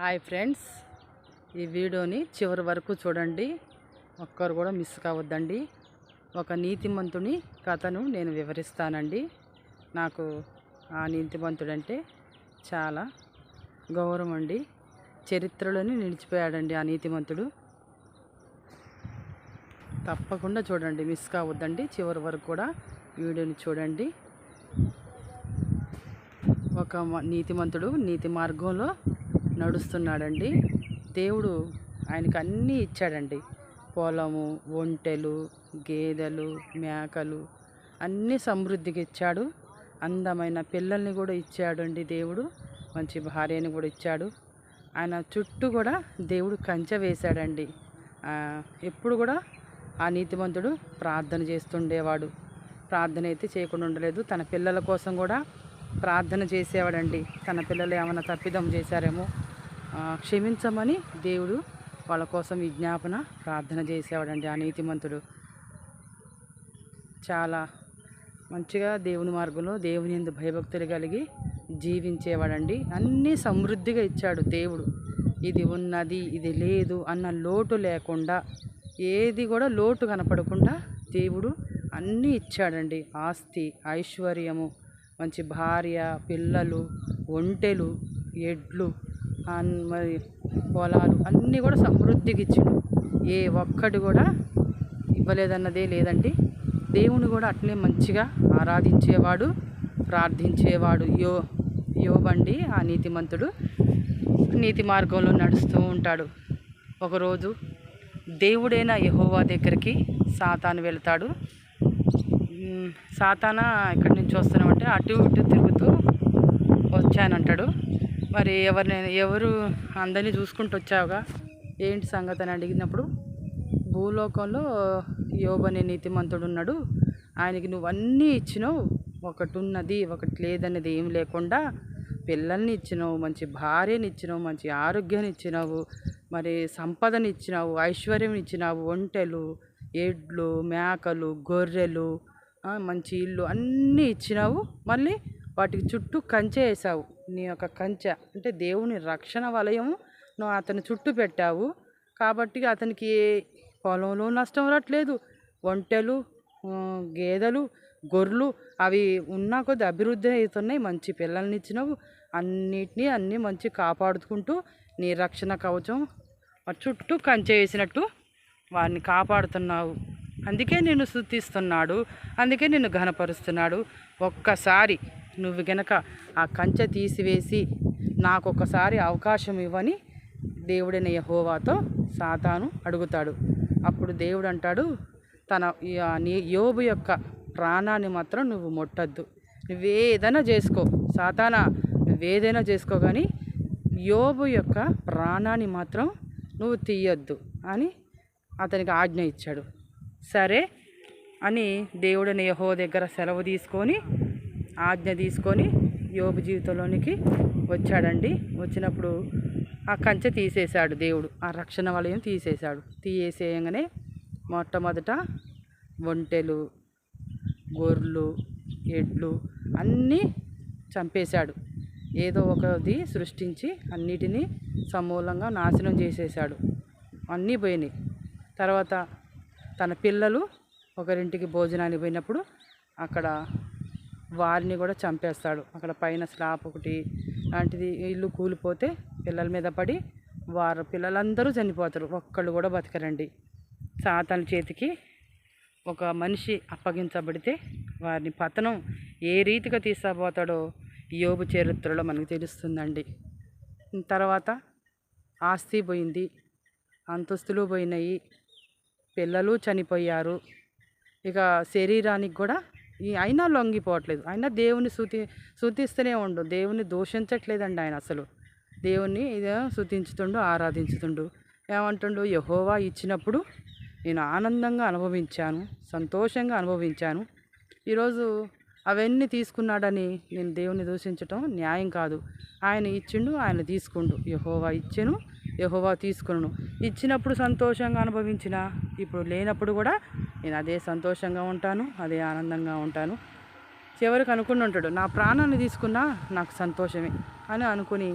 Hi friends. ఈ వీడియోని చివరి వరకు చూడండి. ఒక్కరు కూడా మిస్ కావద్దండి. ఒక నీతిమంతుని కథను నేను వివరిస్తానండి. నాకు ఆ నీతిమంతుడంటే చాలా గౌరవం అండి చరిత్రలోనే నిలిచిపోయాడండి ఆ నీతిమంతుడు. తప్పకుండా చూడండి మిస్ కావద్దండి. చివరి వరకు కూడా వీడియోని చూడండి. ఒక నీతిమంతుడు నీతి మార్గంలో నడుస్తున్నాడండి. దేవుడు ఆయనకు అన్నీ ఇచ్చాడండి. పొలము ఒంటెలు గేదెలు మేకలు అన్నీ సమృద్ధిగా ఇచ్చాడు. అందమైన పిల్లల్ని కూడా ఇచ్చాడండి దేవుడు. మంచి భార్యని కూడా ఇచ్చాడు. ఆయన చుట్టూ కూడా దేవుడు కంచె వేశాడండి. ఎప్పుడు కూడా ఆ నీతిమంతుడు ప్రార్థన చేస్తుండేవాడు. ప్రార్థన అయితే చేయకుండా ఉండలేదు. తన పిల్లల కోసం కూడా ప్రార్థన చేసేవాడండి. తన పిల్లలు ఏమైనా తప్పిదం చేశారేమో. క్షమించమని దేవుడు వాళ్ళ కోసం విజ్ఞాపన ప్రార్థన చేసేవాడండి ఆ నీతిమంతుడు. చాలా మంచిగా దేవుని మార్గంలో దేవుని ఎందు భయభక్తులు కలిగి జీవించేవాడండి. అన్నీ సమృద్ధిగా ఇచ్చాడు దేవుడు. ఇది ఉన్నది ఇది లేదు అన్న లోటు లేకుండా ఏది కూడా లోటు కనపడకుండా దేవుడు అన్నీ ఇచ్చాడండి. ఆస్తి ఐశ్వర్యము మంచి భార్య పిల్లలు ఒంటెలు ఎడ్లు మరి పొలాలు అన్నీ కూడా సమృద్ధికి ఇచ్చిండు. ఏ ఒక్కటి కూడా ఇవ్వలేదన్నదే లేదండి. దేవుని కూడా అట్లే మంచిగా ఆరాధించేవాడు ప్రార్థించేవాడు యో యోబండి ఆ నీతిమంతుడు. నీతి మార్గంలో నడుస్తూ ఉంటాడు. ఒకరోజు దేవుడైన యహోవా దగ్గరికి సాతాను వెళ్తాడు. సాతాన ఎక్కడి నుంచి వస్తున్నామంటే అటు ఇటు తిరుగుతూ వచ్చానంటాడు. మరి ఎవరినైనా ఎవరు అందరినీ చూసుకుంటూ వచ్చావుగా? ఏంటి సంగతి అని అడిగినప్పుడు భూలోకంలో యోబనే నీతిమంతుడు ఉన్నాడు. ఆయనకి నువ్వన్నీ ఇచ్చినావు. ఒకటి ఉన్నది ఒకటి లేదన్నది ఏం లేకుండా పిల్లల్ని ఇచ్చినావు మంచి భార్యని ఇచ్చినావు మంచి ఆరోగ్యాన్ని ఇచ్చినావు మరి సంపదని ఇచ్చినావు ఐశ్వర్యం ఇచ్చినావు ఒంటెలు ఎడ్లు మేకలు గొర్రెలు మంచి ఇల్లు అన్నీ ఇచ్చినావు. మళ్ళీ వాటికి చుట్టూ కంచె వేసావు. నీ యొక్క కంచె అంటే దేవుని రక్షణ వలయం నువ్వు అతని చుట్టూ పెట్టావు. కాబట్టి అతనికి పొలంలో నష్టం రావట్లేదు. ఒంటెలు గేదెలు గొర్రెలు అవి ఉన్నా కొద్ది అభివృద్ధి అవుతున్నాయి. మంచి పిల్లల్ని ఇచ్చినావు. అన్నిటినీ అన్నీ మంచి కాపాడుకుంటూ నీ రక్షణ కవచం చుట్టూ కంచె వేసినట్టు వారిని కాపాడుతున్నావు. అందుకే నిన్ను శుద్ధిస్తున్నాడు అందుకే నిన్ను ఘనపరుస్తున్నాడు. ఒక్కసారి నువ్వు గనక ఆ కంచె తీసివేసి నాకు అవకాశం ఇవ్వని దేవుడైన యహోవాతో సాతాను అడుగుతాడు. అప్పుడు దేవుడు అంటాడు తన నీ యోబు యొక్క ప్రాణాన్ని మాత్రం నువ్వు ముట్టద్దు. నువ్వేదైనా చేసుకో. సాతానా నువ్వేదైనా చేసుకో కానీ యోబు యొక్క ప్రాణాన్ని మాత్రం నువ్వు తీయొద్దు అని అతనికి ఆజ్ఞ ఇచ్చాడు. సరే అని దేవుడిని యహో దగ్గర సెలవు తీసుకొని ఆజ్ఞ తీసుకొని యోగు జీవితంలోనికి వచ్చాడండి. వచ్చినప్పుడు ఆ కంచె తీసేశాడు దేవుడు. ఆ రక్షణ వలయం తీసేశాడు. తీసేయంగానే మొట్టమొదట ఒంటెలు గొర్రెలు ఎడ్లు అన్నీ చంపేశాడు. ఏదో ఒకది సృష్టించి అన్నిటినీ సమూలంగా నాశనం చేసేసాడు అన్నీ పోయినాయి. తర్వాత తన పిల్లలు ఒకరింటికి భోజనానికి పోయినప్పుడు అక్కడ వారిని కూడా చంపేస్తాడు. అక్కడ పైన స్లాప్ ఒకటి లాంటిది ఇల్లు కూలిపోతే పిల్లల మీద పడి వారు పిల్లలందరూ చనిపోతారు. ఒక్కళ్ళు కూడా బతకరండి. సాతాన్ చేతికి ఒక మనిషి అప్పగించబడితే వారిని పతనం ఏ రీతిగా తీసుకుపోతాడో యోబు చరిత్రలో మనకు తెలుస్తుందండి. తర్వాత ఆస్తి పోయింది అంతస్తులు పోయినాయి పిల్లలు చనిపోయారు. ఇక శరీరానికి కూడా ఈ అయినా లొంగిపోవట్లేదు. అయినా దేవుని శుతి శృతిస్తూనే ఉండు. దేవుని దూషించట్లేదండి ఆయన అసలు. దేవుణ్ణి ఇదే శృతించుతుండు ఆరాధించుతుండు. ఏమంటుండు? యహోవా ఇచ్చినప్పుడు నేను ఆనందంగా అనుభవించాను సంతోషంగా అనుభవించాను. ఈరోజు అవన్నీ తీసుకున్నాడని నేను దేవుని దూషించటం న్యాయం కాదు. ఆయన ఇచ్చిండు ఆయన తీసుకుండు. యహోవా ఇచ్చాను యహోవా తీసుకును ఇచ్చినప్పుడు సంతోషంగా అనుభవించిన ఇప్పుడు లేనప్పుడు కూడా నేను అదే సంతోషంగా ఉంటాను అదే ఆనందంగా ఉంటాను. చివరికి అనుకుని ఉంటాడు నా ప్రాణాన్ని తీసుకున్నా నాకు సంతోషమే అని అనుకుని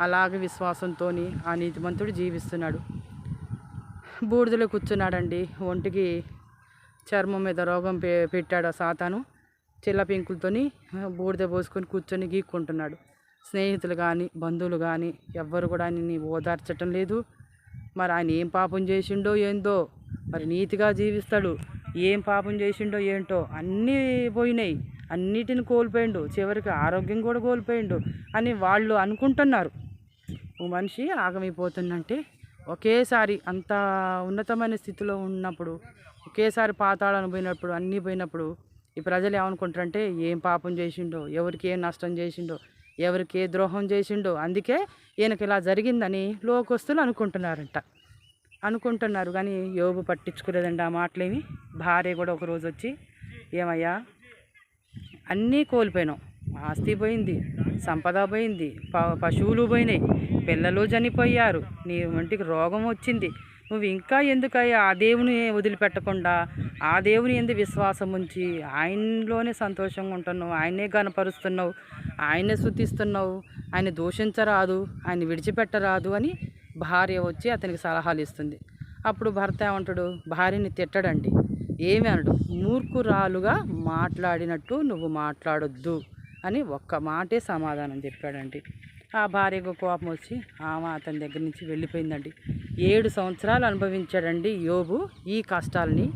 అలాగే విశ్వాసంతో ఆ నీతిమంతుడు జీవిస్తున్నాడు. బూడిదలో కూర్చున్నాడండి ఒంటికి చర్మం మీద రోగం పె పెట్టాడు ఆ సాతాను. చిల్ల పెంకులతోని బూడిద పోసుకొని కూర్చొని గీక్కుంటున్నాడు. స్నేహితులు కానీ బంధువులు కానీ ఎవ్వరు కూడా నిన్ను ఓదార్చటం లేదు. మరి ఆయన ఏం పాపం చేసిండో ఏందో? మరి నీతిగా జీవిస్తాడు. ఏం పాపం చేసిండో ఏంటో? అన్నీ పోయినాయి. అన్నిటిని కోల్పోయిండు. చివరికి ఆరోగ్యం కూడా కోల్పోయిండు అని వాళ్ళు అనుకుంటున్నారు. ఓ మనిషి ఆగమైపోతుందంటే ఒకేసారి అంత ఉన్నతమైన స్థితిలో ఉన్నప్పుడు ఒకేసారి పాతాళాన్ని పోయినప్పుడు అన్నీ పోయినప్పుడు ఈ ప్రజలు ఏమనుకుంటారంటే ఏం పాపం చేసిండో ఎవరికి ఏం నష్టం చేసిండో ఎవరికి ఏ ద్రోహం చేసిండో అందుకే ఈయనకి ఇలా జరిగిందని లోకస్తులు అనుకుంటున్నారంట. అనుకుంటున్నారు కానీ యోగు పట్టించుకోలేదండి ఆ మాటలేమి. భార్య కూడా ఒకరోజు వచ్చి ఏమయ్యా అన్నీ కోల్పోయినాం ఆస్తి పోయింది సంపద పోయింది ప పశువులు పోయినాయి పిల్లలు చనిపోయారు నీ ఒంటికి రోగం వచ్చింది నువ్వు ఇంకా ఎందుకయ్యా ఆ దేవుని వదిలిపెట్టకుండా ఆ దేవుని ఎందు విశ్వాసం ఉంచి ఆయనలోనే సంతోషంగా ఉంటున్నావు ఆయనే గనపరుస్తున్నావు ఆయనే శుద్ధిస్తున్నావు ఆయన దూషించరాదు ఆయన విడిచిపెట్టరాదు అని భార్య వచ్చి అతనికి సలహాలు ఇస్తుంది. అప్పుడు భర్త ఏమంటాడు? భార్యని తిట్టడండి. ఏమి అనడు. మూర్ఖురాలుగా మాట్లాడినట్టు నువ్వు మాట్లాడొద్దు అని ఒక్క మాటే సమాధానం చెప్పాడండి. ఆ భార్యకు కోపం వచ్చి ఆమె అతని దగ్గర నుంచి వెళ్ళిపోయిందండి. ఏడు సంవత్సరాలు అనుభవించాడండి యోబు ఈ కష్టాలని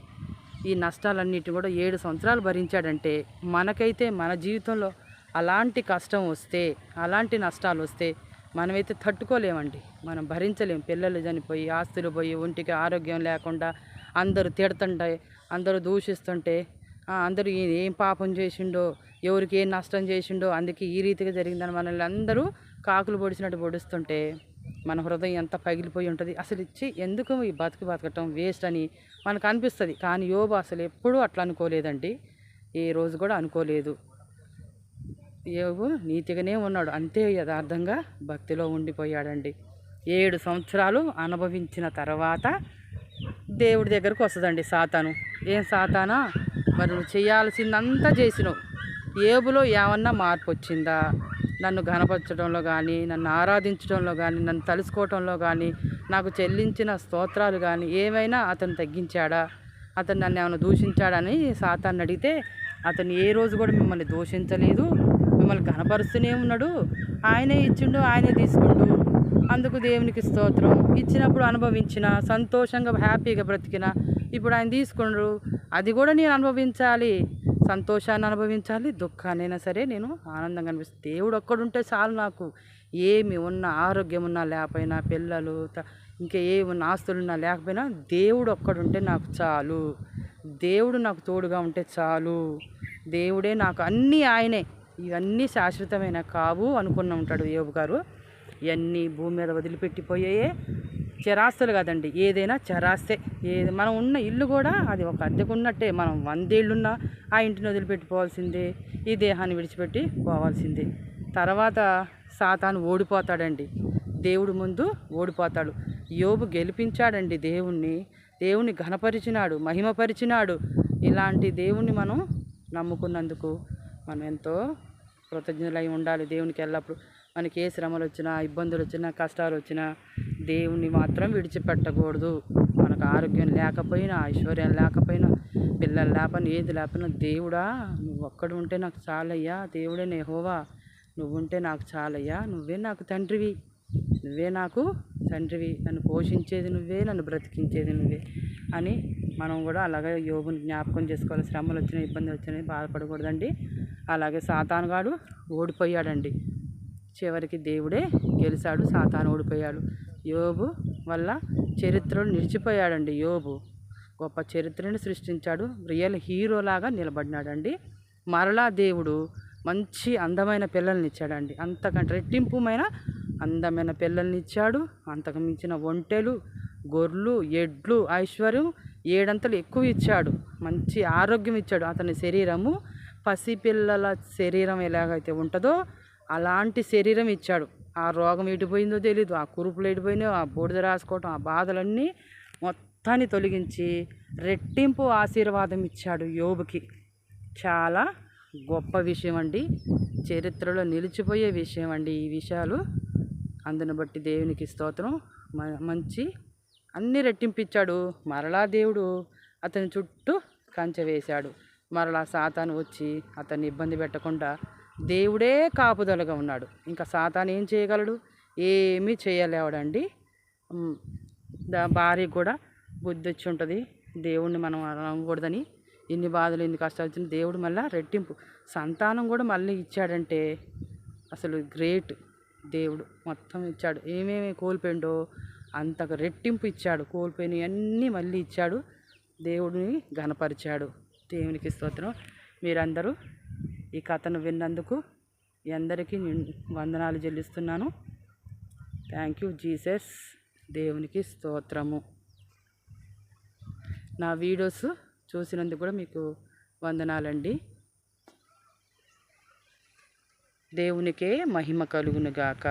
ఈ నష్టాలన్నిటి కూడా ఏడు సంవత్సరాలు భరించాడంటే మనకైతే మన జీవితంలో అలాంటి కష్టం వస్తే అలాంటి నష్టాలు వస్తే మనమైతే తట్టుకోలేమండి. మనం భరించలేం. పిల్లలు చనిపోయి ఆస్తులు పోయి ఒంటికి ఆరోగ్యం లేకుండా అందరూ తిడుతుంటే అందరూ దూషిస్తుంటే అందరూ ఏం పాపం చేసిండో ఎవరికి ఏం నష్టం చేసిండో అందుకే ఈ రీతిగా జరిగిందని మనల్ని అందరూ కాకులు పొడిచినట్టు పొడుస్తుంటే మన హృదయం ఎంత పగిలిపోయి ఉంటుంది? అసలు ఇచ్చి ఎందుకు ఈ బతుకు బతకటం వేస్ట్ అని మనకు అనిపిస్తుంది. కానీ యోబు అసలు ఎప్పుడూ అట్లా అనుకోలేదండి. ఏ రోజు కూడా అనుకోలేదు. యోబు నీతిగానే ఉన్నాడు. అంతే యథార్థంగా భక్తిలో ఉండిపోయాడండి. ఏడు సంవత్సరాలు అనుభవించిన తర్వాత దేవుడి దగ్గరకు వస్తుందండి సాతాను. ఏం సాతానా? మరి నువ్వు చేయాల్సిందంతా చేసినావు. ఏబులో ఏమన్నా మార్పు వచ్చిందా? నన్ను ఘనపరచడంలో కానీ నన్ను ఆరాధించడంలో కానీ నన్ను తలుసుకోవటంలో కానీ నాకు చెల్లించిన స్తోత్రాలు కానీ ఏమైనా అతను తగ్గించాడా? అతను నన్ను ఏమైనా దూషించాడని సాతాన్ని అడిగితే అతను ఏ రోజు కూడా మిమ్మల్ని దూషించలేదు మిమ్మల్ని కనపరుస్తూనే ఉన్నాడు. ఆయనే ఇచ్చిండు ఆయనే తీసుకుండు. అందుకు దేవునికి స్తోత్రం. ఇచ్చినప్పుడు అనుభవించిన సంతోషంగా హ్యాపీగా బ్రతికిన ఇప్పుడు ఆయన తీసుకుండ్రు. అది కూడా నేను అనుభవించాలి. సంతోషాన్ని అనుభవించాలి దుఃఖాన్నైనా సరే నేను ఆనందంగా అనిపిస్తుంది దేవుడు ఒక్కడుంటే చాలు నాకు. ఏమి ఉన్నా ఆరోగ్యం ఉన్నా లేకపోయినా పిల్లలు ఇంకా ఏమున్నా ఆస్తులు ఆస్తులున్నా లేకపోయినా దేవుడు ఒక్కడుంటే నాకు చాలు. దేవుడు నాకు తోడుగా ఉంటే చాలు. దేవుడే నాకు అన్నీ ఆయనే. ఇవన్నీ శాశ్వతమైన కావు అనుకున్న ఉంటాడు యోబు గారు. ఇవన్నీ భూమి మీద వదిలిపెట్టిపోయాయే. చరాస్తులు కదండి. ఏదైనా చరాస్తే. ఏది మనం ఉన్న ఇల్లు కూడా అది ఒక అద్దెకున్నట్టే. మనం వందేళ్ళున్నా ఆ ఇంటిని వదిలిపెట్టిపోవాల్సిందే. ఈ దేహాన్ని విడిచిపెట్టి పోవాల్సిందే. తర్వాత సాతాను ఓడిపోతాడండి. దేవుడు ముందు ఓడిపోతాడు. యోబు గెలిపించాడండి దేవుణ్ణి. దేవుణ్ణి ఘనపరిచినాడు మహిమపరిచినాడు. ఇలాంటి దేవుణ్ణి మనం నమ్ముకున్నందుకు మనం ఎంతో కృతజ్ఞులై ఉండాలి దేవునికి ఎల్లప్పుడు. మనకి ఏ శ్రమలు వచ్చినా ఇబ్బందులు వచ్చినా కష్టాలు వచ్చినా దేవుణ్ణి మాత్రం విడిచిపెట్టకూడదు. మనకు ఆరోగ్యం లేకపోయినా ఐశ్వర్యం లేకపోయినా పిల్లలు లేకపోయినా ఏది లేకపోయినా దేవుడా నువ్వు ఒక్కడు ఉంటే నాకు చాలయ్యా దేవుడే నేహోవా నువ్వు ఉంటే నాకు చాలయ్యా నువ్వే నాకు తండ్రివి నువ్వే నాకు తండ్రివి నన్ను పోషించేది నువ్వే నన్ను బ్రతికించేది నువ్వే అని మనం కూడా అలాగే యోగుని జ్ఞాపకం చేసుకోవాలి. శ్రమలు వచ్చినాయి ఇబ్బంది వచ్చినాయి బాధపడకూడదండి. అలాగే సాతానుగాడు ఓడిపోయాడండి. చివరికి దేవుడే గెలిచాడు సాతాను ఓడిపోయాడు. యోబు వల్ల చరిత్రలో నిలిచిపోయాడండి యోబు. గొప్ప చరిత్రను సృష్టించాడు రియల్ హీరోలాగా నిలబడినాడండి. మరలా దేవుడు మంచి అందమైన పిల్లల్ని ఇచ్చాడండి. అంతకంటే రెట్టింపుమైన అందమైన పిల్లల్ని ఇచ్చాడు. అంతకు మించిన ఒంటెలు గొర్రెలు ఎడ్లు ఐశ్వర్యం ఏడంతలు ఎక్కువ ఇచ్చాడు. మంచి ఆరోగ్యం ఇచ్చాడు. అతని శరీరము పసిపిల్లల శరీరం ఎలాగైతే ఉంటుందో అలాంటి శరీరం ఇచ్చాడు. ఆ రోగం ఎడిపోయిందో తెలీదు. ఆ కురుపులు ఎటుపోయినాయో ఆ బూడిద రాసుకోవటం ఆ బాధలన్నీ మొత్తాన్ని తొలగించి రెట్టింపు ఆశీర్వాదం ఇచ్చాడు యోబుకి. చాలా గొప్ప విషయం అండి. చరిత్రలో నిలిచిపోయే విషయం అండి ఈ విషయాలు. అందును బట్టి దేవునికి స్తోత్రం. మ- మంచి అన్ని రెట్టింపిచ్చాడు. మరలా దేవుడు అతని చుట్టూ కంచె వేశాడు. మరలా సాతాను వచ్చి అతన్ని ఇబ్బంది పెట్టకుండా దేవుడే కాపుదలగా ఉన్నాడు. ఇంకా సాతాను ఏం చేయగలడు? ఏమీ చేయలేవడండి. దా భార్య కూడా బుద్ధి వచ్చి ఉంటుంది. దేవుణ్ణి మనం అనకూడదని ఇన్ని బాధలు ఇన్ని కష్టాలు వచ్చిన దేవుడు మళ్ళీ రెట్టింపు. సంతానం కూడా మళ్ళీ ఇచ్చాడంటే అసలు గ్రేట్ దేవుడు. మొత్తం ఇచ్చాడు. ఏమేమి కోల్పోయిండో అంతకు రెట్టింపు ఇచ్చాడు. కోల్పోయినవి అన్నీ మళ్ళీ ఇచ్చాడు. దేవుడిని గనపరిచాడు దేవునికి స్తోత్రం. మీరందరూ ఈ కథను విన్నందుకు మీ అందరికీ వందనాలు చెల్లిస్తున్నాను. థ్యాంక్ యూ జీసస్ దేవునికి స్తోత్రము. నా వీడియోస్ చూసినందుకు కూడా మీకు వందనాలండి. దేవునికే మహిమ కలుగునుగాక.